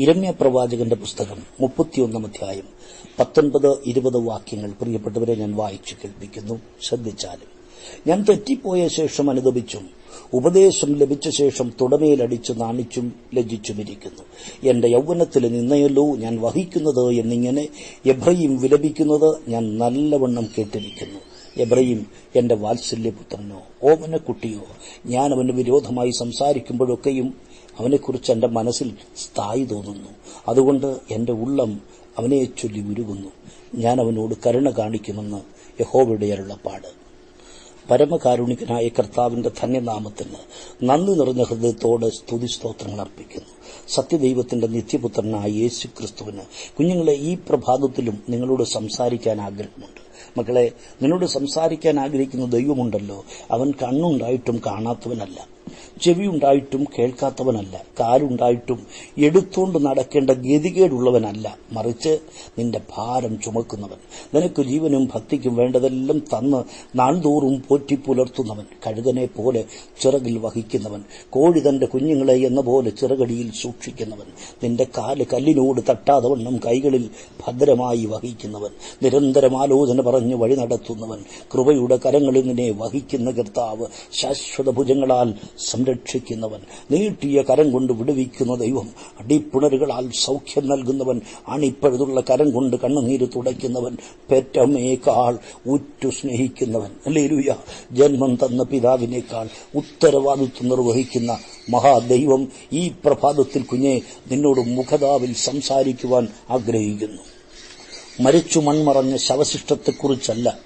ഇരമ്യ പ്രവാചകന്റെ പുസ്തകം മുപ്പത്തിയൊന്നാം അധ്യായം പത്തൊൻപത് ഇരുപത് വാക്യങ്ങൾ പ്രിയപ്പെട്ടവരെ ഞാൻ വായിച്ചു കേൾപ്പിക്കുന്നു. ശ്രദ്ധിച്ചാലും ഞാൻ തെറ്റിപ്പോയ ശേഷം അനുദപിച്ചും ഉപദേശം ലഭിച്ച ശേഷം തുടമേലടിച്ച് നാണിച്ചും ലജ്ജിച്ചുമിരിക്കുന്നു. എന്റെ യൗവനത്തിൽ നിന്നയല്ലോ ഞാൻ വഹിക്കുന്നത് എന്നിങ്ങനെ എബ്രയും വിലപിക്കുന്നത് ഞാൻ നല്ലവണ്ണം കേട്ടിരിക്കുന്നു. എബ്രയും എന്റെ വാത്സല്യപുത്രനോ ഓമനക്കുട്ടിയോ ഞാൻ അവന് വിരോധമായി സംസാരിക്കുമ്പോഴൊക്കെയും അവനെക്കുറിച്ച് എന്റെ മനസ്സിൽ സ്ഥായി തോന്നുന്നു. അതുകൊണ്ട് എന്റെ ഉള്ളം അവനെ ചൊല്ലി ഉരുകുന്നു ഞാൻ അവനോട് കരുണ കാണിക്കുമെന്ന് യഹോവയുടെ അരുളപ്പാട്. പരമകാരുണികനായ കർത്താവിന്റെ ധന്യനാമത്തിന് നന്ദി നിറഞ്ഞ ഹൃദയത്തോട് സ്തുതി സ്തോത്രങ്ങൾ അർപ്പിക്കുന്നു. സത്യദൈവത്തിന്റെ നിത്യപുത്രനായ യേശു ക്രിസ്തുവിന് കുഞ്ഞുങ്ങളെ ഈ പ്രഭാതത്തിലും നിങ്ങളോട് സംസാരിക്കാൻ ആഗ്രഹമുണ്ട്. മക്കളെ നിന്നോട് സംസാരിക്കാൻ ആഗ്രഹിക്കുന്ന ദൈവമുണ്ടല്ലോ. അവൻ കണ്ണുണ്ടായിട്ടും കാണാത്തവനല്ല. ചെവിയുണ്ടായിട്ടും കേൾക്കാത്തവനല്ല കാലുണ്ടായിട്ടും എടുത്തുകൊണ്ട് നടക്കേണ്ട ഗതികേടുള്ളവനല്ല മറിച്ച് നിന്റെ ഭാരം ചുമക്കുന്നവൻ. നിനക്ക് ജീവനും ഭക്തിക്കും വേണ്ടതെല്ലാം തന്ന് നാൾതോറും പോറ്റി പുലർത്തുന്നവൻ കഴുകനെ പോലെ ചിറകിൽ വഹിക്കുന്നവൻ കോഴി തന്റെ കുഞ്ഞുങ്ങളെ എന്ന പോലെ ചിറകടിയിൽ സൂക്ഷിക്കുന്നവൻ നിന്റെ കാൽ കല്ലിനോട് തട്ടാതെ വണ്ണം കൈകളിൽ ഭദ്രമായി വഹിക്കുന്നവൻ നിരന്തരം ആലോചന പറഞ്ഞ് വഴി നടത്തുന്നവൻ കൃപയുടെ കരങ്ങളിൽ നിന്നെ വഹിക്കുന്ന കർത്താവ് ശാശ്വത ഭുജങ്ങളാൽ സംരക്ഷിക്കുന്നവൻ നീട്ടിയ കരം കൊണ്ട് വിടുവിക്കുന്ന ദൈവം അടിപ്പുണരുകളാൽ സൗഖ്യം നൽകുന്നവൻ അണിപ്പഴുതുള്ള കരം കൊണ്ട് കണ്ണുനീര് തുടയ്ക്കുന്നവൻ പെറ്റമ്മയേക്കാൾ ഉറ്റു സ്നേഹിക്കുന്നവൻ. അല്ലേലുയ ജന്മം തന്ന പിതാവിനേക്കാൾ ഉത്തരവാദിത്വം നിർവഹിക്കുന്ന മഹാദൈവം ഈ പ്രഭാതത്തിൽ കുഞ്ഞെ നിന്നോട് മുഖതാവിൽ സംസാരിക്കുവാൻ ആഗ്രഹിക്കുന്നു. മരിച്ചു മൺമറഞ്ഞ ശവശിഷ്ടത്തെക്കുറിച്ചല്ല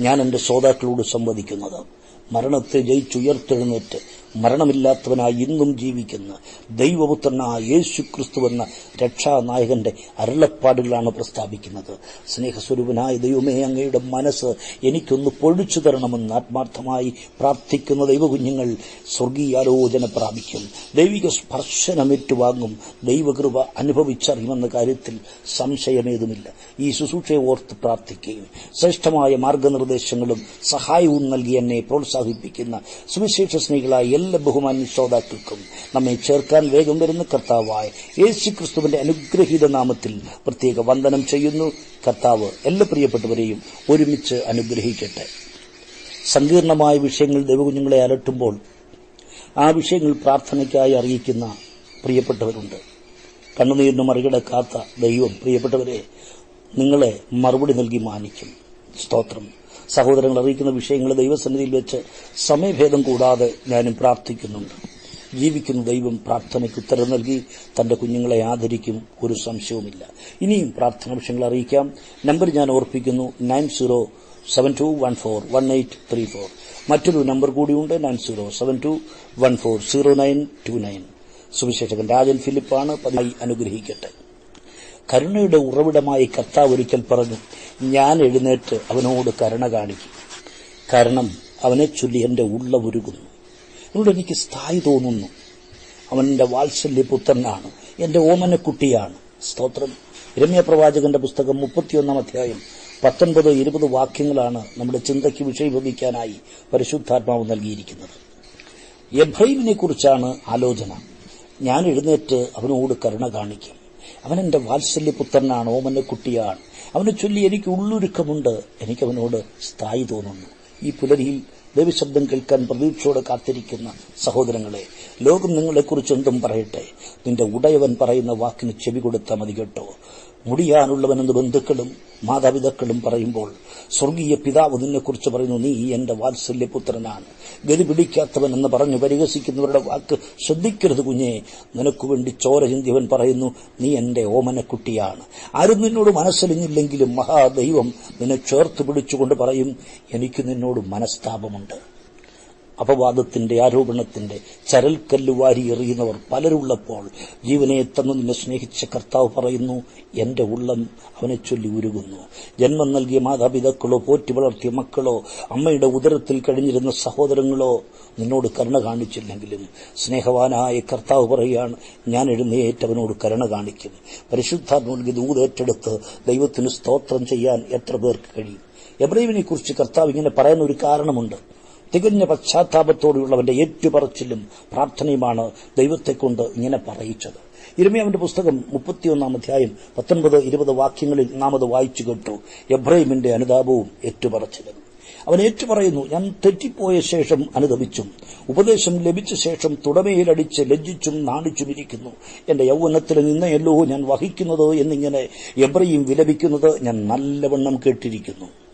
ഞാൻ എന്റെ ശ്രോതാക്കളോട് സംവദിക്കുന്നത്. മരണത്തെ ജയിച്ചുയർത്തെഴുന്നേറ്റ് മരണമില്ലാത്തവനായി ഇന്നും ജീവിക്കുന്ന ദൈവപുത്രനായ യേശു ക്രിസ്തുവെന്ന രക്ഷാനായകന്റെ അരുളപ്പാടുകളാണ് പ്രസ്താവിക്കുന്നത്. സ്നേഹസ്വരൂപനായ ദൈവമേ അങ്ങയുടെ മനസ്സ് എനിക്കൊന്ന് പൊഴിച്ചു തരണമെന്ന് ആത്മാർത്ഥമായി പ്രാർത്ഥിക്കുന്ന ദൈവകുഞ്ഞുങ്ങൾ സ്വർഗീയാലോചന പ്രാപിക്കും. ദൈവിക സ്പർശനമേറ്റുവാങ്ങും ദൈവകൃപ അനുഭവിച്ചറിയുമെന്ന കാര്യത്തിൽ സംശയമേതുമില്ല. ഈ ശുശ്രൂഷയെ ഓർത്ത് പ്രാർത്ഥിക്കുകയും ശ്രേഷ്ഠമായ മാർഗനിർദ്ദേശങ്ങളും സഹായവും നൽകി എന്നെ പ്രോത്സാഹിപ്പിക്കുന്ന സുവിശേഷ സ്നേഹികളായ എല്ലാ ബഹുമാന്യ ശ്രോതാക്കൾക്കും നമ്മെ ചേർക്കാൻ വേഗം വരുന്ന കർത്താവായ യേശു ക്രിസ്തുവിന്റെ അനുഗ്രഹീത നാമത്തിൽ പ്രത്യേക വന്ദനം ചെയ്യുന്നു. കർത്താവ് എല്ലാ പ്രിയപ്പെട്ടവരെയും ഒരുമിച്ച് അനുഗ്രഹിക്കട്ടെ. സങ്കീർണമായ വിഷയങ്ങൾ ദൈവകുഞ്ഞുങ്ങളെ അലട്ടുമ്പോൾ ആ വിഷയങ്ങൾ പ്രാർത്ഥനയ്ക്കായി അറിയിക്കുന്ന പ്രിയപ്പെട്ടവരുണ്ട്. കണ്ണുനീരിന് മറികടക്കാത്ത ദൈവം പ്രിയപ്പെട്ടവരെ നിങ്ങളെ മറുപടി നൽകി മാനിക്കും. സ്തോത്രം. സഹോദരങ്ങൾ അറിയിക്കുന്ന വിഷയങ്ങൾ ദൈവസന്നിധിയിൽ വെച്ച് സമയഭേദം കൂടാതെ ഞാനും പ്രാർത്ഥിക്കുന്നുണ്ട്. ജീവിക്കുന്ന ദൈവം പ്രാർത്ഥനയ്ക്ക് ഉത്തരം നൽകി തന്റെ കുഞ്ഞുങ്ങളെ ആദരിക്കും ഒരു സംശയവുമില്ല. ഇനിയും പ്രാർത്ഥന വിഷയങ്ങൾ അറിയിക്കാം. നമ്പർ ഞാൻ ഓർപ്പിക്കുന്നു nine zero seven two one four one eight three four. മറ്റൊരു നമ്പർ കൂടിയുണ്ട് nine zero seven two one four zero nine two nine. Suviseshakan Rajan ഫിലിപ്പാണ് പതിവായി അനുഗ്രഹിക്കട്ടെ. കരുണയുടെ ഉറവിടമായി കർത്താവ് ഒരിക്കൽ പറഞ്ഞു ഞാൻ എഴുന്നേറ്റ് അവനോട് കരുണ കാണിക്കും. കാരണം അവനെ ചൊല്ലി എന്റെ ഉള്ള അതുകൊണ്ട് എനിക്ക് സ്ഥായി തോന്നുന്നു. അവൻ എന്റെ വാത്സല്യപുത്രനാണ്. എന്റെ ഓമനക്കുട്ടിയാണ്. സ്തോത്രം. രമ്യ പ്രവാചകന്റെ പുസ്തകം മുപ്പത്തിയൊന്നാം അധ്യായം പത്തൊൻപത് ഇരുപത് വാക്യങ്ങളാണ് നമ്മുടെ ചിന്തയ്ക്ക് വിഷയീഭവിക്കാനായി പരിശുദ്ധാത്മാവ് നൽകിയിരിക്കുന്നത്. എബ്രൈമിനെ കുറിച്ചാണ് ആലോചന. ഞാൻ എഴുന്നേറ്റ് അവനോട് കരുണ കാണിക്കും. അവൻ എന്റെ വാത്സല്യപുത്രനാണ് ഓമന്റെ കുട്ടിയാണ് അവനെ ചൊല്ലി എനിക്ക് ഉള്ളൊരുക്കമുണ്ട്. എനിക്ക് അവനോട് സ്ഥായി തോന്നുന്നു. ഈ പുലരിയിൽ ദൈവശബ്ദം കേൾക്കാൻ പ്രതീക്ഷയോടെ കാത്തിരിക്കുന്ന സഹോദരങ്ങളെ ലോകം നിങ്ങളെക്കുറിച്ച് എന്തും പറയട്ടെ. നിന്റെ ഉടയവൻ പറയുന്ന വാക്കിന് ചെവി കൊടുത്താൽ മതി കേട്ടോ. മുടിയാനുള്ളവനെന്ന് ബന്ധുക്കളും മാതാപിതാക്കളും പറയുമ്പോൾ സ്വർഗീയ പിതാവ് നിന്നെക്കുറിച്ച് പറയുന്നു നീ എന്റെ വാത്സല്യപുത്രനാണ്. ഗതി പിടിക്കാത്തവൻ എന്ന് പറഞ്ഞു പരിഹസിക്കുന്നവരുടെ വാക്ക് ശ്രദ്ധിക്കരുത് കുഞ്ഞെ. നിനക്കു വേണ്ടി ചോര ചിന്തിയവൻ പറയുന്നു നീ എന്റെ ഓമനക്കുട്ടിയാണ്. ആരും നിന്നോട് മനസ്സലിഞ്ഞില്ലെങ്കിലും മഹാദൈവം നിന്നെ ചേർത്ത് പിടിച്ചുകൊണ്ട് പറയും എനിക്ക് നിന്നോട് മനസ്താപമുണ്ട്. അപവാദത്തിന്റെ ആരോപണത്തിന്റെ ചരൽക്കല്ല് വാരി എറിയുന്നവർ പലരുള്ളപ്പോൾ ജീവനെ തന്നു നിന്നെ സ്നേഹിച്ച കർത്താവ് പറയുന്നു എന്റെ ഉള്ളം അവനെ ചൊല്ലി ഉരുകുന്നു. ജന്മം നൽകിയ മാതാപിതാക്കളോ പോറ്റി വളർത്തിയ മക്കളോ അമ്മയുടെ ഉദരത്തിൽ കഴിഞ്ഞിരുന്ന സഹോദരങ്ങളോ നിന്നോട് കരുണ കാണിച്ചില്ലെങ്കിലും സ്നേഹവാനായ കർത്താവ് പറയുകയാണ് ഞാൻ എഴുന്നേറ്റ് അവനോട് കരുണ കാണിക്കും. പരിശുദ്ധാത്മ ദൂതേറ്റെടുത്ത് ദൈവത്തിന് സ്തോത്രം ചെയ്യാൻ എത്ര പേർക്ക് കഴിയും? എബ്രൈമിനെ കുറിച്ച് കർത്താവ് ഇങ്ങനെ പറയുന്ന ഒരു കാരണമുണ്ട്. തികഞ്ഞ പശ്ചാത്താപത്തോടെയുള്ളവന്റെ ഏറ്റുപറച്ചിലും പ്രാർത്ഥനയുമാണ് ദൈവത്തെക്കൊണ്ട് ഇങ്ങനെ പറയിച്ചത്. ഇരമയാവിന്റെ പുസ്തകം മുപ്പത്തിയൊന്നാം അധ്യായം പത്തൊൻപത് ഇരുപത് വാക്യങ്ങളിൽ നാം അത് വായിച്ചു കേട്ടു. എബ്രഹിമിന്റെ അനുതാപവും ഏറ്റുപറച്ചിലും. അവൻ ഏറ്റുപറയുന്നു ഞാൻ തെറ്റിപ്പോയ ശേഷം അനുദപിച്ചും ഉപദേശം ലഭിച്ച ശേഷം തുടമയിലടിച്ച് ലജ്ജിച്ചും നാണിച്ചുമിരിക്കുന്നു. എന്റെ യൗവനത്തിൽ നിന്നയല്ലോ ഞാൻ വഹിക്കുന്നത് എന്നിങ്ങനെ എബ്രയും വിലപിക്കുന്നത് ഞാൻ നല്ലവണ്ണം കേട്ടിരിക്കുന്നു.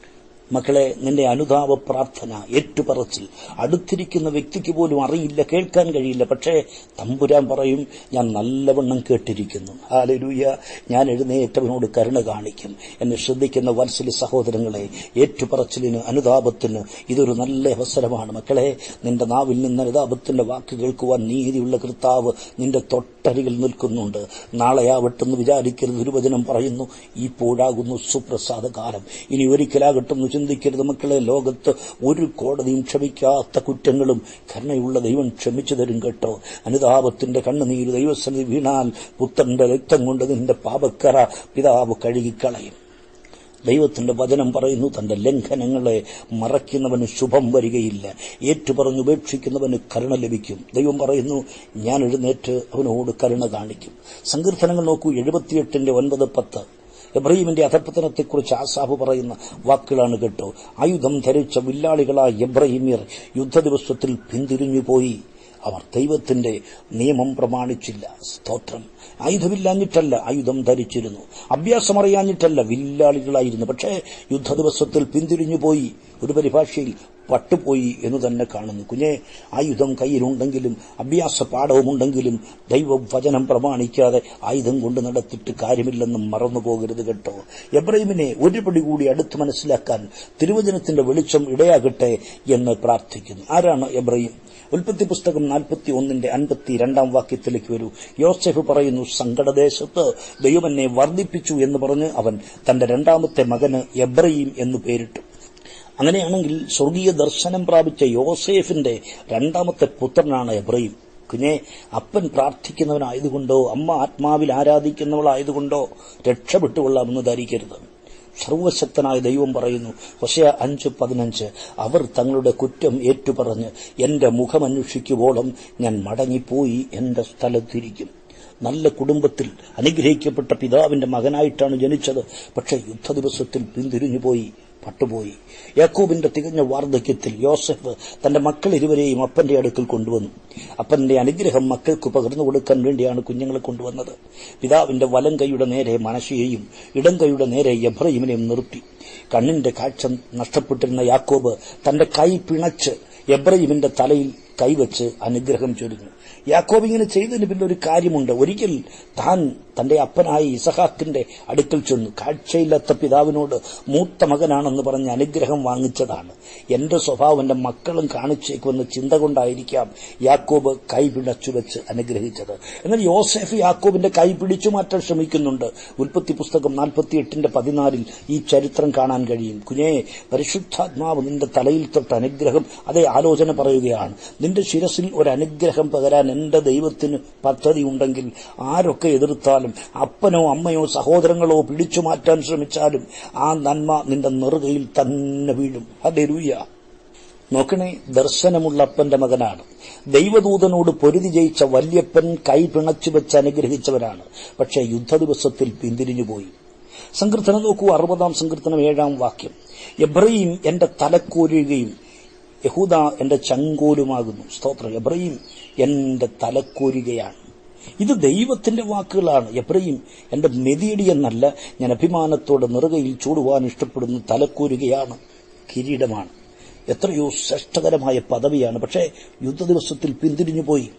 മക്കളെ നിന്റെ അനുതാപ പ്രാർത്ഥന ഏറ്റുപറച്ചിൽ. അടുത്തിരിക്കുന്ന വ്യക്തിക്ക് പോലും അറിയില്ല കേൾക്കാൻ കഴിയില്ല. പക്ഷേ തമ്പുരാൻ പറയും ഞാൻ നല്ലവണ്ണം കേട്ടിരിക്കുന്നു. ആലരൂയ ഞാൻ എഴുന്നേറ്റവനോട് കരുണ കാണിക്കും. എന്നെ ശ്രദ്ധിക്കുന്ന വത്സല സഹോദരങ്ങളെ ഏറ്റുപറച്ചിലിന് അനുതാപത്തിന് ഇതൊരു നല്ല അവസരമാണ്. മക്കളെ നിന്റെ നാവിൽ നിന്ന് അനുതാപത്തിന്റെ വാക്ക് കേൾക്കുവാൻ നീതിയുള്ള കർത്താവ് നിന്റെ തൊട്ടരികിൽ നിൽക്കുന്നുണ്ട്. നാളെയാവട്ടെന്ന് വിചാരിക്കരുത് വചനം പറയുന്നു. ഇപ്പോഴാകുന്നു സുപ്രസാദ കാലം ഇനി ഒരിക്കലാകട്ടെന്ന് ചിന്തിക്കരുത് മക്കളെ. ലോകത്ത് ഒരു കോടതിയും ക്ഷമിക്കാത്ത കുറ്റങ്ങളും കരുണയുള്ള ദൈവം ക്ഷമിച്ചു തരും കേട്ടോ. അനുതാപത്തിന്റെ കണ്ണുനീര് ദൈവസന്നിധി വീണാൽ പുത്രന്റെ രക്തം കൊണ്ട് നിന്റെ പാപക്കറ പിതാവ് കഴുകിക്കളയും. ദൈവത്തിന്റെ വചനം പറയുന്നു തന്റെ ലംഘനങ്ങളെ മറയ്ക്കുന്നവന് ശുഭം വരികയില്ല. ഏറ്റുപറഞ്ഞ് ഉപേക്ഷിക്കുന്നവന് കരുണ ലഭിക്കും. ദൈവം പറയുന്നു ഞാൻ എഴുന്നേറ്റ് അവനോട് കരുണ കാണിക്കും. സങ്കീർത്തനങ്ങൾ നോക്കൂ എഴുപത്തിയെട്ടിന്റെ ഒൻപത് പത്ത്. എബ്രഹീമിന്റെ അധപ്പതനത്തെക്കുറിച്ച് ആസാഫ് പറയുന്ന വാക്കുകളാണ് കേട്ടോ. ആയുധം ധരിച്ച വില്ലാളികളായ എബ്രഹീമിയർ യുദ്ധ ദിവസത്തിൽ പിന്തിരിഞ്ഞുപോയി. അവർ ദൈവത്തിന്റെ നിയമം പ്രമാണിച്ചില്ല. സ്തോത്രം. ആയുധമില്ലാഞ്ഞിട്ടല്ല ആയുധം ധരിച്ചിരുന്നു. അഭ്യാസമറിയാഞ്ഞിട്ടല്ല വില്ലാളികളായിരുന്നു. പക്ഷേ യുദ്ധ ദിവസത്തിൽ പിന്തിരിഞ്ഞുപോയി. ഒരു പരിഭാഷയിൽ പട്ടുപോയി എന്ന് തന്നെ കാണുന്നു. കുഞ്ഞെ ആയുധം കയ്യിലുണ്ടെങ്കിലും അഭ്യാസ പാഠവുമുണ്ടെങ്കിലും ദൈവവചനം പ്രമാണിക്കാതെ ആയുധം കൊണ്ട് നടത്തിയിട്ട് കാര്യമില്ലെന്നും മറന്നു പോകരുത് കേട്ടോ. എബ്രഹിമിനെ ഒരുപടി കൂടി അടുത്ത് മനസ്സിലാക്കാൻ തിരുവചനത്തിന്റെ വെളിച്ചം ഇടയാകട്ടെ എന്ന് പ്രാർത്ഥിക്കുന്നു. ആരാണ് എബ്രഹിം? ഉൽപ്പത്തി പുസ്തകം നാൽപ്പത്തി ഒന്നിന്റെ അൻപത്തി രണ്ടാം വാക്യത്തിലേക്ക് വരൂ. യോസെഫ് പറയുന്നു സങ്കടദേശത്ത് ദൈവനെ വർദ്ധിപ്പിച്ചു എന്ന് പറഞ്ഞ് അവൻ തന്റെ രണ്ടാമത്തെ മകന് എബ്രഹീം എന്ന് പേരിട്ടു. അങ്ങനെയാണെങ്കിൽ സ്വർഗീയ ദർശനം പ്രാപിച്ച യോസേഫിന്റെ രണ്ടാമത്തെ പുത്രനാണ് എബ്രഹീം. കുഞ്ഞെ അപ്പൻ പ്രാർത്ഥിക്കുന്നവനായതുകൊണ്ടോ അമ്മ ആത്മാവിൽ ആരാധിക്കുന്നവളായതുകൊണ്ടോ രക്ഷപ്പെട്ടുകൊള്ളാമെന്ന് ധരിക്കരുത്. സർവശക്തനായ ദൈവം പറയുന്നു ഹൊശയ അഞ്ച് പതിനഞ്ച് അവർ തങ്ങളുടെ കുറ്റം ഏറ്റുപറഞ്ഞ് എന്റെ മുഖമന്വേഷിക്കുവോളം ഞാൻ മടങ്ങിപ്പോയി എന്റെ സ്ഥലത്തിരിക്കും. നല്ല കുടുംബത്തിൽ അനുഗ്രഹിക്കപ്പെട്ട പിതാവിന്റെ മകനായിട്ടാണ് ജനിച്ചത്. പക്ഷെ യുദ്ധദിവസത്തിൽ പിന്തിരിഞ്ഞുപോയി. പട്ടുപോയി. യാക്കൂബിന്റെ തികഞ്ഞ വാർദ്ധക്യത്തിൽ യോസഫ് തന്റെ മക്കൾ ഇരുവരെയും അപ്പന്റെ അടുക്കൽ കൊണ്ടുവന്നു. അപ്പന്റെ അനുഗ്രഹം മക്കൾക്ക് പകർന്നു കൊടുക്കാൻ വേണ്ടിയാണ് കുഞ്ഞുങ്ങളെ കൊണ്ടുവന്നത്. പിതാവിന്റെ വലം കൈയുടെ നേരെ മനഷിയെയും ഇടം കൈയുടെ നേരെ എബ്രഹിമിനെയും നിർത്തി. കണ്ണിന്റെ കാഴ്ച നഷ്ടപ്പെട്ടിരുന്ന യാക്കോബ് തന്റെ കൈ പിണച്ച് എബ്രഹിമിന്റെ തലയിൽ കൈവച്ച് അനുഗ്രഹം ചൊരിഞ്ഞു. യാക്കോബ് ഇങ്ങനെ ചെയ്തതിന് പിന്നെ ഒരു കാര്യമുണ്ട്. ഒരിക്കൽ താൻ തന്റെ അപ്പനായ ഇസഹാക്കിന്റെ അടുക്കൽ ചെന്നു. കാഴ്ചയില്ലാത്ത പിതാവിനോട് മൂത്ത മകനാണെന്ന് പറഞ്ഞ് അനുഗ്രഹം വാങ്ങിച്ചതാണ്. എന്റെ സ്വഭാവം എന്റെ മക്കളും കാണിച്ചേക്കുമെന്ന ചിന്ത കൊണ്ടായിരിക്കാം യാക്കോബ് കൈ പിടച്ചു വെച്ച് അനുഗ്രഹിച്ചത്. എന്നാൽ യോസെഫ് യാക്കോബിന്റെ കൈ പിടിച്ചു മാറ്റാൻ ശ്രമിക്കുന്നുണ്ട്. ഉൽപ്പത്തി പുസ്തകം നാൽപ്പത്തിയെട്ടിന്റെ പതിനാലിൽ ഈ ചരിത്രം കാണാൻ കഴിയും. കുഞ്ഞേ പരിശുദ്ധാത്മാവ് നിന്റെ തലയിൽ തൊട്ട് അനുഗ്രഹം അതേ ആലോചന പറയുകയാണ്. നിന്റെ ശിരസിൽ ഒരു അനുഗ്രഹം പകരാൻ എന്റെ ദൈവത്തിന് പദ്ധതി ഉണ്ടെങ്കിൽ ആരൊക്കെ എതിർത്താലും അപ്പനോ അമ്മയോ സഹോദരങ്ങളോ പിടിച്ചു മാറ്റാൻ ശ്രമിച്ചാലും ആ നന്മ നിന്റെ നെറുകയിൽ തന്നെ വീഴും. ഹല്ലേലൂയ. നോക്കണേ ദർശനമുള്ള അപ്പന്റെ മകനാണ്. ദൈവദൂതനോട് പൊരുതി ജയിച്ച വല്യപ്പൻ കൈ പിണച്ചു വെച്ച് അനുഗ്രഹിച്ചവരാണ്. പക്ഷേ യുദ്ധദിവസത്തിൽ പിന്തിരിഞ്ഞുപോയി. സങ്കീർത്തനം നോക്കൂ അറുപതാം സങ്കീർത്തനം ഏഴാം വാക്യം. എബ്രഹീം എന്റെ തലക്കോരുകയും യഹൂദ എന്റെ ചങ്കോലുമാകുന്നു. സ്തോത്രം. എബ്രഹീം എന്റെ തലക്കോരുകയാണ്. ഇത് ദൈവത്തിന്റെ വാക്കുകളാണ്. എപ്പോഴും എന്റെ മെതിയടിയെന്നല്ല ഞാൻ അഭിമാനത്തോടെ നിറുകയിൽ ചൂടുവാൻ ഇഷ്ടപ്പെടുന്ന തലക്കൂരുകയാണ് കിരീടമാണ്. എത്രയോ ശ്രേഷ്ഠകരമായ പദവിയാണ്. പക്ഷേ യുദ്ധ ദിവസത്തിൽ പിന്തിരിഞ്ഞുപോയി.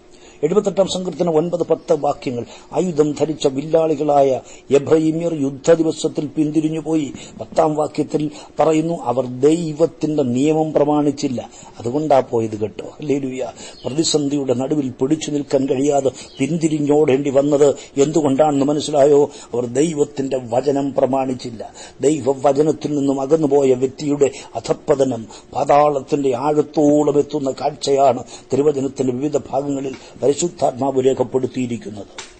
എഴുപത്തെട്ടാം സംഘത്തിന് ഒൻപത് പത്ത് വാക്യങ്ങൾ. ആയുധം ധരിച്ച വില്ലാളികളായ എബ്രഹീമ്യർ യുദ്ധ ദിവസത്തിൽ പിന്തിരിഞ്ഞുപോയി പത്താം വാക്യത്തിൽ പറയുന്നു അവർ ദൈവത്തിന്റെ നിയമം പ്രമാണിച്ചില്ല. അതുകൊണ്ടാ പോയത് കേട്ടോ. ലേലുയ പ്രതിസന്ധിയുടെ നടുവിൽ പിടിച്ചു നിൽക്കാൻ കഴിയാതെ പിന്തിരിഞ്ഞോടേണ്ടി വന്നത് എന്തുകൊണ്ടാണെന്ന് മനസ്സിലായോ? അവർ ദൈവത്തിന്റെ വചനം പ്രമാണിച്ചില്ല. ദൈവവചനത്തിൽ നിന്നും അകന്നുപോയ വ്യക്തിയുടെ അധപ്പതനം പാതാളത്തിന്റെ ആഴത്തോളം എത്തുന്ന കാഴ്ചയാണ്. തിരുവചനത്തിന്റെ വിവിധ ഭാഗങ്ങളിൽ പരിശുദ്ധാത്മാവ് രേഖപ്പെടുത്തിയിരിക്കുന്നത്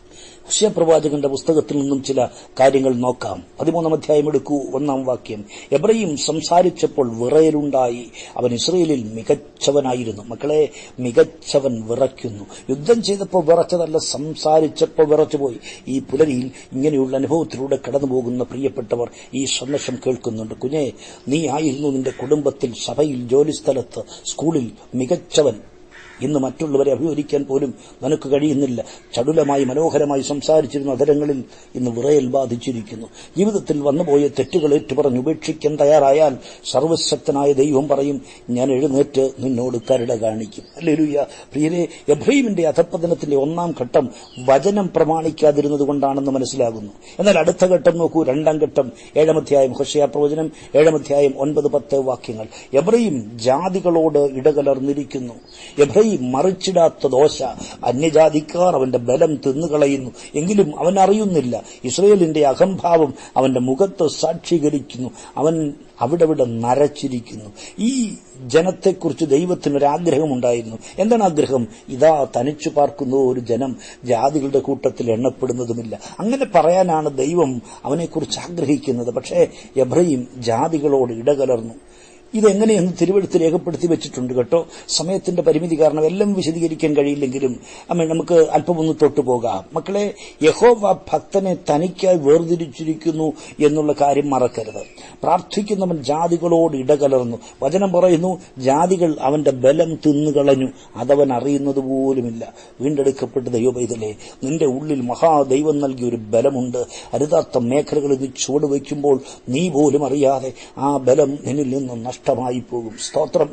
ഹുസ്യ പ്രവാചകന്റെ പുസ്തകത്തിൽ നിന്നും ചില കാര്യങ്ങൾ നോക്കാം. പതിമൂന്നാം അധ്യായം എടുക്കൂ. ഒന്നാം വാക്യം. എബ്രഹീം സംസാരിച്ചപ്പോൾ വിറയലുണ്ടായി. അവൻ ഇസ്രയേലിൽ മികച്ചവനായിരുന്നു. മക്കളെ മികച്ചവൻ വിറയ്ക്കുന്നു. യുദ്ധം ചെയ്തപ്പോൾ വിറച്ചതല്ല സംസാരിച്ചപ്പോൾ വിറച്ചുപോയി. ഈ പുലരിയിൽ ഇങ്ങനെയുള്ള അനുഭവത്തിലൂടെ കടന്നുപോകുന്ന പ്രിയപ്പെട്ടവർ ഈ സന്ദേശം കേൾക്കുന്നുണ്ട്. കുഞ്ഞെ നീ ആയിരുന്നു നിന്റെ കുടുംബത്തിൽ സഭയിൽ ജോലിസ്ഥലത്ത് സ്കൂളിൽ മികച്ചവൻ. ഇന്ന് മറ്റുള്ളവരെ അഭിമുഖിക്കാൻ പോലും നിനക്ക് കഴിയുന്നില്ല. ചടുലമായി മനോഹരമായി സംസാരിച്ചിരുന്ന അതരങ്ങളിൽ ഇന്ന് വിറയൽ ബാധിച്ചിരിക്കുന്നു. ജീവിതത്തിൽ വന്നുപോയ തെറ്റുകൾ ഏറ്റുപറഞ്ഞ് ഉപേക്ഷിക്കാൻ തയ്യാറായാൽ സർവശക്തനായ ദൈവം പറയും ഞാൻ എഴുന്നേറ്റ് നിന്നോട് കരുട കാണിക്കും. അല്ലേലുയ്യ പ്രിയരെ എബ്രഹീമിന്റെ അധപ്പതനത്തിന്റെ ഒന്നാം ഘട്ടം വചനം പ്രമാണിക്കാതിരുന്നത് കൊണ്ടാണെന്ന് മനസ്സിലാകുന്നു. എന്നാൽ അടുത്ത ഘട്ടം നോക്കൂ രണ്ടാം ഘട്ടം ഏഴമധ്യായം ഹൃഷയ പ്രവചനം ഏഴമധ്യായം ഒൻപത് പത്ത് വാക്യങ്ങൾ. എബ്രഹീം ജാതികളോട് ഇടകലർന്നിരിക്കുന്നു. മറിച്ചിടാത്ത ദോശ അന്യജാതിക്കാർ അവന്റെ ബലം തിന്നുകളയുന്നു. എങ്കിലും അവൻ അറിയുന്നില്ല. ഇസ്രയേലിന്റെ അഹംഭാവം അവന്റെ മുഖത്ത് സാക്ഷീകരിക്കുന്നു. അവൻ അവിടെ ഇവിടെ നരച്ചിരിക്കുന്നു. ഈ ജനത്തെക്കുറിച്ച് ദൈവത്തിനൊരാഗ്രഹമുണ്ടായിരുന്നു എന്താണ് ആഗ്രഹം? ഇതാ തനിച്ചു പാർക്കുന്ന ഒരു ജനം ജാതികളുടെ കൂട്ടത്തിൽ എണ്ണപ്പെടുന്നതുമില്ല. അങ്ങനെ പറയാനാണ് ദൈവം അവനെക്കുറിച്ച് ആഗ്രഹിക്കുന്നത്. പക്ഷേ എബ്രഹിം ജാതികളോട് ഇടകലർന്നു. ഇതെങ്ങനെയെന്ന് തിരുവഴുത്ത് രേഖപ്പെടുത്തി വെച്ചിട്ടുണ്ട് കേട്ടോ. സമയത്തിന്റെ പരിമിതി കാരണം എല്ലാം വിശദീകരിക്കാൻ കഴിയില്ലെങ്കിലും അമ്മ നമുക്ക് അല്പമൊന്ന് തൊട്ടു പോകാം. മക്കളെ യഹോവ ഭക്തനെ തനിക്കായി വേർതിരിച്ചിരിക്കുന്നു എന്നുള്ള കാര്യം മറക്കരുത്. പ്രാർത്ഥിക്കുന്നവൻ ജാതികളോട് ഇടകലർന്നു. വചനം പറയുന്നു ജാതികൾ അവന്റെ ബലം തിന്നുകളഞ്ഞു അതവൻ അറിയുന്നത് പോലുമില്ല. വീണ്ടെടുക്കപ്പെട്ട ദൈവപൈതലെ നിന്റെ ഉള്ളിൽ മഹാദൈവം നൽകിയ ഒരു ബലമുണ്ട്. അരുതാത്ത മേഖലകളിൽ നീ ചുവട് വയ്ക്കുമ്പോൾ നീ പോലും അറിയാതെ ആ ബലം നിന്നിൽ നിന്ന് നഷ്ടമായി പോകും. സ്തോത്രം.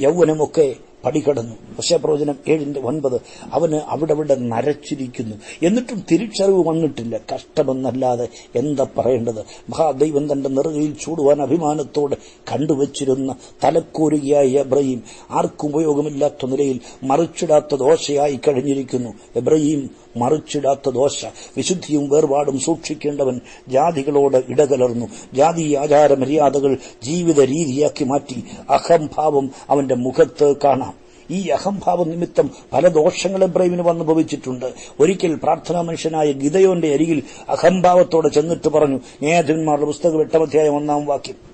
യൗവനമൊക്കെ പടികടന്നു. പ്രവചനം ഏഴിന്റെ ഒൻപത്. അവന് അവിടെ അവിടെ നരച്ചിരിക്കുന്നു. എന്നിട്ടും തിരിച്ചറിവ് വന്നിട്ടില്ല. കഷ്ടമെന്നല്ലാതെ എന്താ പറയേണ്ടത്? മഹാദൈവം തന്റെ നെറുകയിൽ ചൂടുവാൻ അഭിമാനത്തോടെ കണ്ടുവച്ചിരുന്ന തലക്കോരുകയായ എബ്രഹീം ആർക്കും ഉപയോഗമില്ലാത്ത നിലയിൽ മറിച്ചിടാത്ത ദോശയായി കഴിഞ്ഞിരിക്കുന്നു. എബ്രഹീം മറിച്ചിടാത്ത ദോശ. വിശുദ്ധിയും വേർപാടും സൂക്ഷിക്കേണ്ടവൻ ജാതികളോട് ഇടകലർന്നു. ജാതി ആചാര മര്യാദകൾ ജീവിത രീതിയാക്കി മാറ്റി. അഹംഭാവം അവന്റെ മുഖത്ത് കാണാം. ഈ അഹംഭാവ നിമിത്തം പല ദോഷങ്ങളും ബ്രൈമിന് വന്നുഭവിച്ചിട്ടുണ്ട്. ഒരിക്കൽ പ്രാർത്ഥനാ മനുഷ്യനായ ഗിതയോന്റെ അരികിൽ അഹംഭാവത്തോടെ ചെന്നിട്ട് പറഞ്ഞു ന്യായാധിപന്മാരുടെ പുസ്തകം എട്ടാമധ്യായം ഒന്നാം വാക്യം.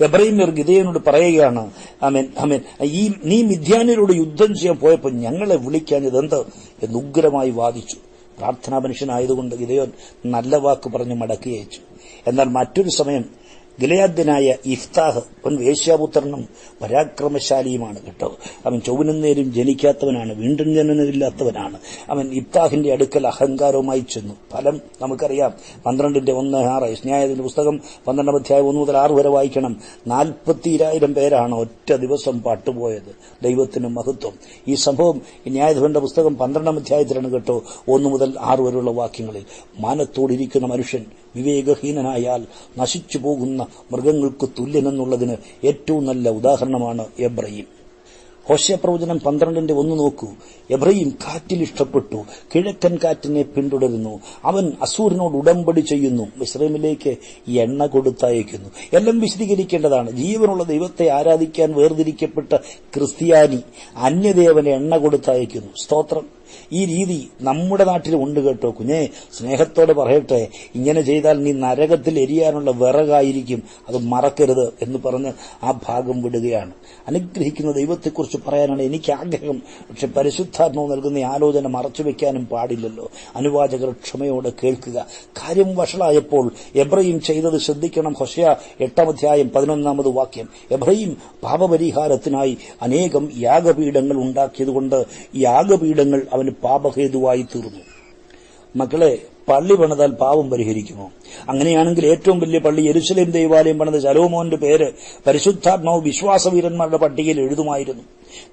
എബ്രഹിമർ ഗിതയനോട് പറയുകയാണ് അമേൻ അമേൻ ഈ നീ മിഥ്യാനിലൂടെ യുദ്ധം ചെയ്യാൻ പോയപ്പോൾ ഞങ്ങളെ വിളിക്കാഞ്ഞത് എന്ത്? എന്ന് ഉഗ്രമായി വാദിച്ചു. പ്രാർത്ഥനാ മനുഷ്യനായതുകൊണ്ട് ഗിതയോൻ നല്ല വാക്ക് പറഞ്ഞ് മടക്കി അയച്ചു. എന്നാൽ മറ്റൊരു സമയം ഗിലയാദ്യനായ ഇഫ്താഹ് അവൻ വേശ്യാപുത്രനും പരാക്രമശാലിയുമാണ് കേട്ടോ. അവൻ ചൊവ്വനേരും ജനിക്കാത്തവനാണ് വീണ്ടും ജനനമില്ലാത്തവനാണ് അവൻ ഇഫ്താഹിന്റെ അടുക്കൽ അഹങ്കാരവുമായി ചെന്നു. ഫലം നമുക്കറിയാം. പന്ത്രണ്ടിന്റെ ഒന്ന് ആറ് സ്നേഹത്തിന്റെ പുസ്തകം പന്ത്രണ്ടാം അധ്യായം ഒന്ന് മുതൽ ആറ് വരെ വായിക്കണം. നാൽപ്പത്തിരായിരം പേരാണ് ഒറ്റ ദിവസം പാട്ടുപോയത്. ദൈവത്തിന് മഹത്വം. ഈ സംഭവം ന്യായധവന്റെ പുസ്തകം പന്ത്രണ്ടാം അധ്യായത്തിലാണ് കേട്ടോ. ഒന്ന് മുതൽ ആറ് വരെയുള്ള വാക്യങ്ങളിൽ. മാനത്തോടിരിക്കുന്ന മനുഷ്യൻ വിവേകഹീനനായാൽ നശിച്ചു പോകുന്ന മൃഗങ്ങൾക്ക് തുല്യനെന്നുള്ളതിന് ഏറ്റവും നല്ല ഉദാഹരണമാണ് എബ്രഹീം ഹോശപ്രവചനം പ്രവചനം പന്ത്രണ്ടിന്റെ ഒന്ന് നോക്കൂ. എബ്രഹീം കാറ്റിൽ ഇഷ്ടപ്പെട്ടു. കിഴക്കൻ കാറ്റിനെ പിന്തുടരുന്നു. അവൻ അസൂറിനോട് ഉടമ്പടി ചെയ്യുന്നു. ഇസ്രൈമിലേക്ക് എണ്ണ കൊടുത്തയക്കുന്നു. എല്ലാം വിശദീകരിക്കേണ്ടതാണ്. ജീവനുള്ള ദൈവത്തെ ആരാധിക്കാൻ വേർതിരിക്കപ്പെട്ട ക്രിസ്ത്യാനി അന്യദേവനെ എണ്ണ കൊടുത്തയക്കുന്നു. സ്തോത്രം. ഈ രീതി നമ്മുടെ നാട്ടിൽ ഉണ്ട് കേട്ടോ കുഞ്ഞെ. സ്നേഹത്തോടെ പറയട്ടെ. ഇങ്ങനെ ചെയ്താൽ നീ നരകത്തിൽ എരിയാനുള്ള വിറകായിരിക്കും. അത് മറക്കരുത് എന്ന് പറഞ്ഞ് ആ ഭാഗം വിടുകയാണ്. അനുഗ്രഹിക്കുന്ന ദൈവത്തെക്കുറിച്ച് പറയാനാണ് എനിക്ക് ആഗ്രഹം പക്ഷെ പരിശുദ്ധാത്മാവ് നൽകുന്ന ആലോചന മറച്ചുവെക്കാനും പാടില്ലല്ലോ. അനുവാചകർ ക്ഷമയോടെ കേൾക്കുക. കാര്യം വഷളായപ്പോൾ എബ്രഹീം ചെയ്തത് ശ്രദ്ധിക്കണം. ഹൊഷയ എട്ടാം അധ്യായം പതിനൊന്നാമത് വാക്യം. എബ്രഹീം പാപപരിഹാരത്തിനായി അനേകം യാഗപീഠങ്ങൾ ഉണ്ടാക്കിയതുകൊണ്ട് യാഗപീഠങ്ങൾ അവന് പാപഹേതുവായി തീർന്നു. മക്കളെ പള്ളി പണിതാൽ പാപം പരിഹരിക്കുമോ? അങ്ങനെയാണെങ്കിൽ ഏറ്റവും വലിയ പള്ളി എരുസലേം ദേവാലയം പണിത ശലോമോന്റെ പേര് പരിശുദ്ധാത്മാവ് വിശ്വാസവീരന്മാരുടെ പട്ടികയിൽ എഴുതുമായിരുന്നു.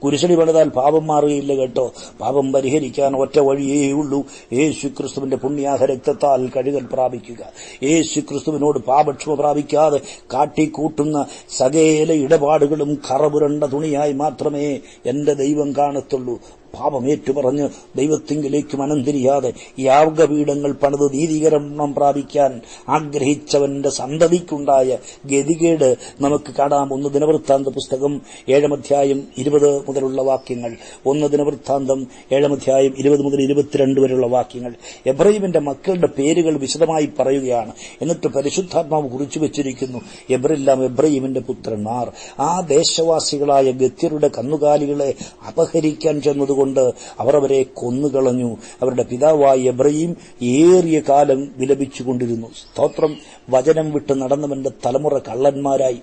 കുരിശടി പണിതാൽ പാപം മാറുകയില്ല കേട്ടോ. പാപം പരിഹരിക്കാൻ ഒറ്റ വഴിയേ ഉള്ളൂ. യേശു ക്രിസ്തുവിന്റെ പുണ്യാഹ രക്തത്താൽ കഴുകൽ പ്രാപിക്കുക. യേശു ക്രിസ്തുവിനോട് പാപക്ഷമ പ്രാപിക്കാതെ കാട്ടിക്കൂട്ടുന്ന സകേല ഇടപാടുകളും കറപുരണ്ട തുണിയായി മാത്രമേ എന്റെ ദൈവം കാണത്തുള്ളൂ. പാപം പറഞ്ഞ് ദൈവത്തിങ്കിലേക്ക് മനം തിരിയാതെ യാഗപീഠങ്ങൾ പണിത് നീതീകരണം പ്രാപിക്കാൻ ആഗ്രഹിച്ചവന്റെ സന്തതിക്കുണ്ടായ ഗതികേട് നമുക്ക് കാണാം. ഒന്ന് ദിനവൃത്താന്ത പുസ്തകം ഏഴമധ്യായം ഇരുപത് മുതലുള്ള വാക്യങ്ങൾ. ഒന്ന് ദിനവൃത്താന്തം ഏഴമധ്യായം ഇരുപത് മുതൽ ഇരുപത്തിരണ്ട് വരെയുള്ള വാക്യങ്ങൾ. എബ്രഹിമിന്റെ മക്കളുടെ പേരുകൾ വിശദമായി പറയുകയാണ്. എന്നിട്ട് പരിശുദ്ധാത്മാവ് കുറിച്ചു വെച്ചിരിക്കുന്നു. എബ്രെല്ലാം എബ്രഹിമിന്റെ പുത്രന്മാർ. ആ ദേശവാസികളായ ഗത്യരുടെ കന്നുകാലികളെ അപഹരിക്കാൻ ചെന്നതുകൊണ്ട് അവർ അവരെ കൊന്നുകളഞ്ഞു. അവരുടെ പിതാവായ എബ്രഹീം ഏറിയ കാലം വിലപിച്ചുകൊണ്ടിരുന്നു. സ്തോത്രം വചനം വിട്ട് നടന്നവന്റെ തലമുറ കള്ളന്മാരായി.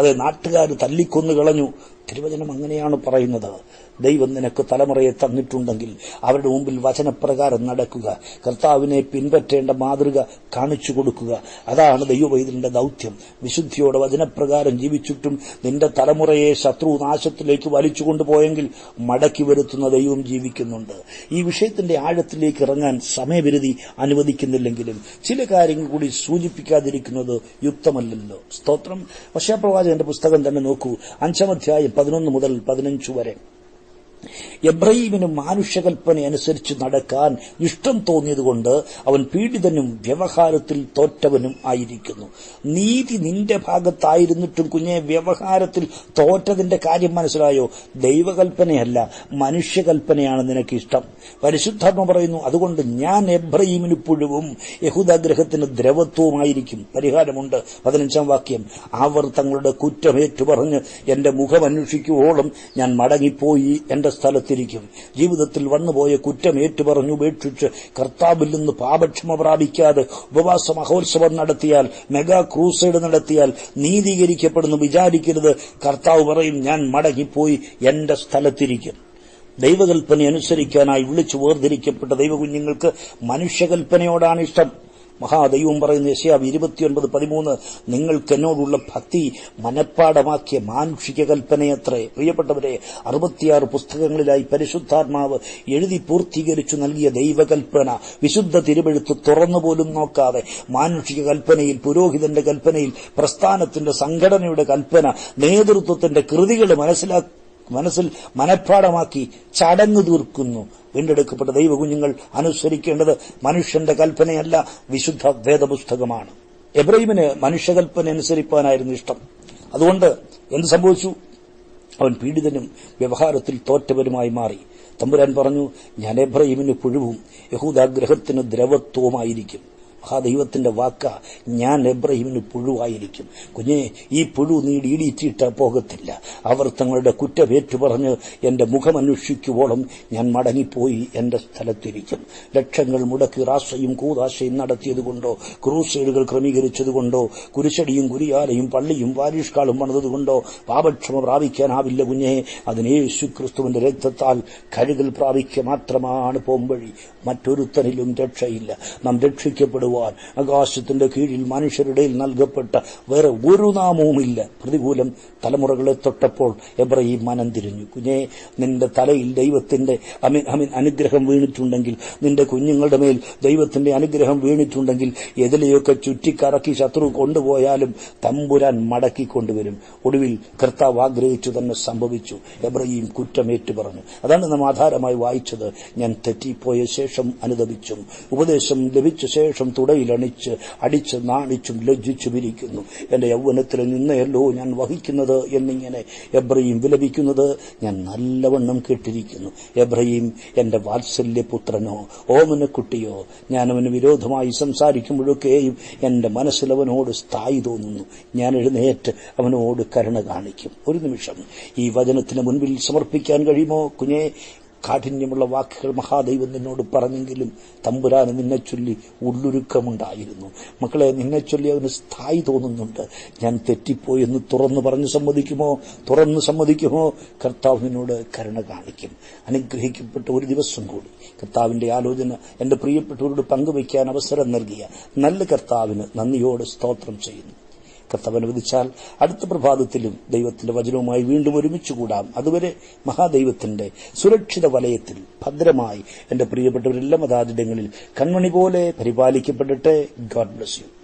അത് നാട്ടുകാർ തല്ലിക്കൊന്നു കളഞ്ഞു തിരുവചനം അങ്ങനെയാണ് പറയുന്നത്. ദൈവം നിനക്ക് തലമുറയെ തന്നിട്ടുണ്ടെങ്കിൽ അവരുടെ മുമ്പിൽ വചനപ്രകാരം നടക്കുക. കർത്താവിനെ പിൻപറ്റേണ്ട മാതൃക കാണിച്ചു കൊടുക്കുക. അതാണ് ദൈവവൈദ്യന്റെ ദൗത്യം. വിശുദ്ധിയോടെ വചനപ്രകാരം ജീവിച്ചിട്ടും നിന്റെ തലമുറയെ ശത്രു നാശത്തിലേക്ക് വലിച്ചു കൊണ്ടുപോയെങ്കിൽ മടക്കി വരുത്തുന്ന ദൈവം ജീവിക്കുന്നുണ്ട്. ഈ വിഷയത്തിന്റെ ആഴത്തിലേക്ക് ഇറങ്ങാൻ സമയപരിധി അനുവദിക്കുന്നില്ലെങ്കിലും ചില കാര്യങ്ങൾ കൂടി സൂചിപ്പിക്കാതിരിക്കുന്നത് യുക്തമല്ലല്ലോ. സ്തോത്രം. വശാപ്രവാചകന്റെ പുസ്തകം തന്നെ നോക്കൂ. അഞ്ചാം അധ്യായം പതിനൊന്ന് മുതൽ പതിനഞ്ച് വരെ. എബ്രഹീമിന് മാനുഷ്യകൽപ്പന അനുസരിച്ച് നടക്കാൻ ഇഷ്ടം തോന്നിയതുകൊണ്ട് അവൻ പീഡിതനും വ്യവഹാരത്തിൽ തോറ്റവനും ആയിരിക്കുന്നു. നീതി നിന്റെ ഭാഗത്തായിരുന്നിട്ടും കുഞ്ഞെ വ്യവഹാരത്തിൽ തോറ്റതിന്റെ കാര്യം മനസ്സിലായോ? ദൈവകൽപ്പനയല്ല മനുഷ്യകൽപ്പനയാണ് നിനക്ക് ഇഷ്ടം പരിശുദ്ധാത്മ പറയുന്നു അതുകൊണ്ട് ഞാൻ എബ്രഹീമിന് പുഴുവും യഹൂദാഗ്രഹത്തിന് ദ്രവത്വവുമായിരിക്കും. പരിഹാരമുണ്ട് പതിനഞ്ചാം വാക്യം. അവർ തങ്ങളുടെ കുറ്റമേറ്റു പറഞ്ഞ് എന്റെ മുഖം അന്വേഷിക്കുവോളം ഞാൻ മടങ്ങിപ്പോയി എന്റെ സ്ഥലത്തിരിക്കും. ജീവിതത്തിൽ വന്നുപോയ കുറ്റം ഏറ്റുപറഞ്ഞു ഉപേക്ഷിച്ച് കർത്താവിൽ നിന്ന് പാപക്ഷമ പ്രാപിക്കാതെ ഉപവാസ മഹോത്സവം നടത്തിയാൽ മെഗാ ക്രൂസൈഡ് നടത്തിയാൽ നീതീകരിക്കപ്പെടുന്നു വിചാരിക്കരുത്. കർത്താവ് പറയും ഞാൻ മടങ്ങിപ്പോയി എന്റെ സ്ഥലത്തിരിക്കും. ദൈവകൽപ്പന അനുസരിക്കാനായി വിളിച്ചു വേർതിരിക്കപ്പെട്ട ദൈവകുഞ്ഞുങ്ങൾക്ക് മനുഷ്യകൽപ്പനയോടാണ് ഇഷ്ടം മഹാദൈവം പറയുന്ന യശയാവ് ഇരുപത്തിയൊൻപത് പതിമൂന്ന് നിങ്ങൾക്ക് എന്നോടുള്ള ഭക്തി മനഃപ്പാടമാക്കിയ മാനുഷിക കൽപ്പനയത്രേ പ്രിയപ്പെട്ടവരെ അറുപത്തിയാറ് പുസ്തകങ്ങളിലായി പരിശുദ്ധാത്മാവ് എഴുതി പൂർത്തീകരിച്ചു നൽകിയ ദൈവകൽപ്പന വിശുദ്ധ തിരുവെഴുത്ത് തുറന്നുപോലും നോക്കാതെ മാനുഷിക കൽപ്പനയിൽ പുരോഹിതന്റെ കൽപ്പനയിൽ പ്രസ്ഥാനത്തിന്റെ സംഘടനയുടെ കൽപ്പന നേതൃത്വത്തിന്റെ കൃതികൾ മനസ്സിലാക്കി മനസ്സിൽ മനഃപ്പാടമാക്കി ചടങ്ങ് തീർക്കുന്നു. വീണ്ടെടുക്കപ്പെട്ട ദൈവകുഞ്ഞുങ്ങൾ അനുസരിക്കേണ്ടത് മനുഷ്യന്റെ കൽപ്പനയല്ല വിശുദ്ധ വേദപുസ്തകമാണ്. എബ്രഹിമിന് മനുഷ്യകൽപ്പന അനുസരിപ്പാനായിരുന്നു ഇഷ്ടം. അതുകൊണ്ട് എന്ത് സംഭവിച്ചു? അവൻ പീഡിതനും വ്യവഹാരത്തിൽ തോറ്റവരുമായി മാറി. തമ്പുരാൻ പറഞ്ഞു ഞാൻ എബ്രഹിമിന് പുഴുവും യഹൂദാഗ്രഹത്തിന് ദ്രവത്വവുമായിരിക്കും. മഹാദൈവത്തിന്റെ വാക്ക ഞാൻ എബ്രഹിമിന് പുഴുവായിരിക്കും. കുഞ്ഞെ ഈ പുഴു നീടി ഇടിയിട്ടിട്ട് പോകത്തില്ല. അവർ തങ്ങളുടെ കുറ്റമേറ്റു പറഞ്ഞ് എന്റെ മുഖമന്വേഷിക്കുവോളം ഞാൻ മടങ്ങിപ്പോയി എന്റെ സ്ഥലത്തിരിക്കും. ലക്ഷങ്ങൾ മുടക്കി റാസയും കൂതാശയും നടത്തിയതുകൊണ്ടോ ക്രൂസൈഡുകൾ ക്രമീകരിച്ചതുകൊണ്ടോ കുരിശടിയും കുരിയാലയും പള്ളിയും വാരിഷ്കാളും പണിതുകൊണ്ടോ പാപക്ഷമ പ്രാപിക്കാനാവില്ല കുഞ്ഞെ. അതിന് യേശു ക്രിസ്തുവിന്റെ രക്തത്താൽ കഴുകൽ പ്രാപിക്കുക മാത്രമാണ് പോംവഴി. മറ്റൊരുത്തനിലും രക്ഷയില്ല. നാം രക്ഷിക്കപ്പെടുവാൻ ആകാശത്തിന്റെ കീഴിൽ മനുഷ്യരുടെ നൽകപ്പെട്ട വേറെ ഒരു നാമവുമില്ല. പ്രതികൂലം തലമുറകളെ തൊട്ടപ്പോൾ എബ്രഹീം മനം തിരിഞ്ഞു കുഞ്ഞെ നിന്റെ തലയിൽ ദൈവത്തിന്റെ അനുഗ്രഹം വീണിട്ടുണ്ടെങ്കിൽ നിന്റെ കുഞ്ഞുങ്ങളുടെ മേൽ ദൈവത്തിന്റെ അനുഗ്രഹം വീണിട്ടുണ്ടെങ്കിൽ എതിലെയൊക്കെ ചുറ്റിക്കറക്കി ശത്രു കൊണ്ടുപോയാലും തമ്പുരാൻ മടക്കി കൊണ്ടുവരും. ഒടുവിൽ കർത്താവ് ആഗ്രഹിച്ചു തന്നെ സംഭവിച്ചു. എബ്രഹീം കുറ്റമേറ്റു പറഞ്ഞു. അതാണ് നാം ആധാരമായി വായിച്ചത്. ഞാൻ തെറ്റിപ്പോയ ശേഷം അനുദപിച്ചും ഉപദേശം ലഭിച്ച ശേഷം തുടയിലണിച്ച് അടിച്ച് നാണിച്ചും ലജ്ജിച്ചും ഇരിക്കുന്നു. എന്റെ യൗവനത്തിൽ നിന്നയല്ലോ ഞാൻ വഹിക്കുന്നത് എന്നിങ്ങനെ എബ്രഹീം വിലപിക്കുന്നത് ഞാൻ നല്ലവണ്ണം കേട്ടിരിക്കുന്നു. എബ്രഹീം എന്റെ വാത്സല്യപുത്രനോ ഓമനക്കുട്ടിയോ ഞാൻ ഞാനവന് വിരോധമായി സംസാരിക്കുമ്പോഴൊക്കെയും എന്റെ മനസ്സിൽ അവനോട് സ്ഥായി തോന്നുന്നു. ഞാൻ എഴുന്നേറ്റ് അവനോട് കരുണ കാണിക്കും. ഒരു നിമിഷം. ഈ വചനത്തിന് മുൻപിൽ സമർപ്പിക്കാൻ കഴിയുമോ കുഞ്ഞെ? കാഠിന്യമുള്ള വാക്കുകൾ മഹാദൈവം നിന്നോട് പറഞ്ഞെങ്കിലും തമ്പുരാന് നിന്നെ ചൊല്ലി ഉള്ളൊരുക്കമുണ്ടായിരുന്നു. മക്കളെ നിന്നെ ചൊല്ലി അവന് സ്ഥായി തോന്നുന്നുണ്ട്. ഞാൻ തെറ്റിപ്പോയെന്ന് തുറന്നു പറഞ്ഞു സമ്മതിക്കുമോ? തുറന്ന് സമ്മതിക്കുമോ? കർത്താവ് നിന്നോട് കരുണ കാണിക്കും. അനുഗ്രഹിക്കപ്പെട്ട ഒരു ദിവസം കൂടി. കർത്താവിന്റെ ആലോചന എന്റെ പ്രിയപ്പെട്ടവരോട് പങ്കുവയ്ക്കാൻ അവസരം നൽകിയ നല്ല കർത്താവിന് നന്ദിയോട് സ്തോത്രം ചെയ്യുന്നു. കർത്താവ് അനുവദിച്ചാൽ അടുത്ത പ്രഭാതത്തിലും ദൈവത്തിന്റെ വചനവുമായി വീണ്ടും ഒരുമിച്ചുകൂടാം. അതുവരെ മഹാദൈവത്തിന്റെ സുരക്ഷിത വലയത്തിൽ ഭദ്രമായി എന്റെ പ്രിയപ്പെട്ടവരെല്ലാം അതാതിടങ്ങളിൽ കൺമണി പോലെ പരിപാലിക്കപ്പെടട്ടെ. God bless you